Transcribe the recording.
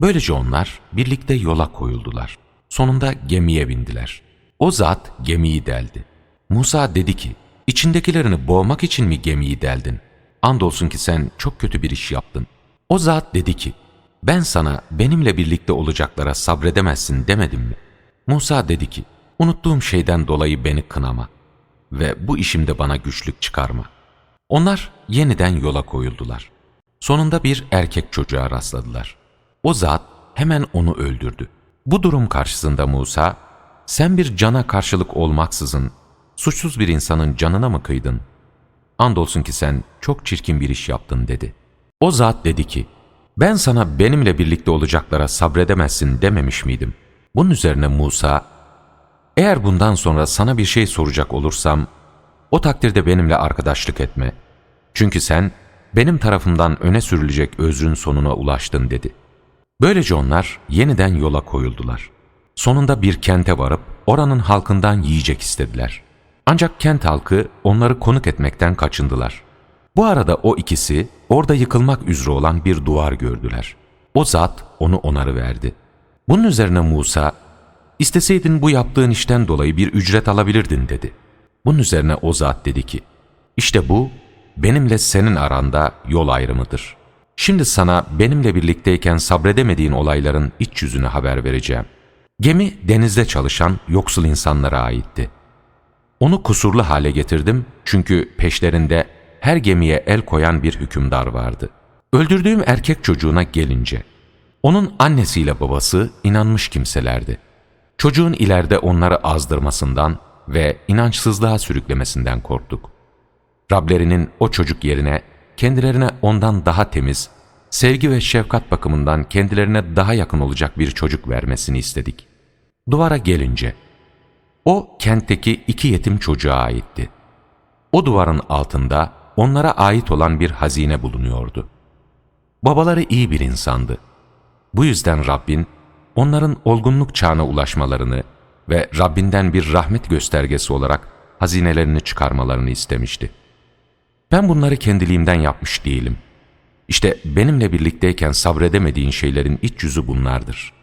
Böylece onlar birlikte yola koyuldular. Sonunda gemiye bindiler. O zat gemiyi deldi. Musa dedi ki, içindekilerini boğmak için mi gemiyi deldin? Andolsun ki sen çok kötü bir iş yaptın. O zat dedi ki, ben sana benimle birlikte olacaklara sabredemezsin demedim mi? Musa dedi ki, unuttuğum şeyden dolayı beni kınama ve bu işimde bana güçlük çıkarma. Onlar yeniden yola koyuldular. Sonunda bir erkek çocuğa rastladılar. O zat hemen onu öldürdü. Bu durum karşısında Musa, sen bir cana karşılık olmaksızın suçsuz bir insanın canına mı kıydın? Andolsun ki sen çok çirkin bir iş yaptın dedi. O zat dedi ki, ben sana benimle birlikte olacaklara sabredemezsin dememiş miydim? Bunun üzerine Musa, eğer bundan sonra sana bir şey soracak olursam, o takdirde benimle arkadaşlık etme. Çünkü sen benim tarafımdan öne sürülecek özrün sonuna ulaştın dedi. Böylece onlar yeniden yola koyuldular. Sonunda bir kente varıp oranın halkından yiyecek istediler. Ancak kent halkı onları konuk etmekten kaçındılar. Bu arada o ikisi orada yıkılmak üzere olan bir duvar gördüler. O zat onu onarı verdi. Bunun üzerine Musa, İsteseydin bu yaptığın işten dolayı bir ücret alabilirdin dedi. Bunun üzerine o zat dedi ki, işte bu benimle senin aranda yol ayrımıdır. Şimdi sana benimle birlikteyken sabredemediğin olayların iç yüzünü haber vereceğim. Gemi denizde çalışan yoksul insanlara aitti. Onu kusurlu hale getirdim çünkü peşlerinde her gemiye el koyan bir hükümdar vardı. Öldürdüğüm erkek çocuğuna gelince, onun annesiyle babası inanmış kimselerdi. Çocuğun ileride onları azdırmasından ve inançsızlığa sürüklemesinden korktuk. Rablerinin o çocuk yerine kendilerine ondan daha temiz, sevgi ve şefkat bakımından kendilerine daha yakın olacak bir çocuk vermesini istedik. Duvara gelince, o kentteki iki yetim çocuğa aitti. O duvarın altında onlara ait olan bir hazine bulunuyordu. Babaları iyi bir insandı. Bu yüzden Rabbin onların olgunluk çağına ulaşmalarını ve Rabbinden bir rahmet göstergesi olarak hazinelerini çıkarmalarını istemişti. Ben bunları kendiliğimden yapmış değilim. İşte benimle birlikteyken sabredemediğin şeylerin iç yüzü bunlardır.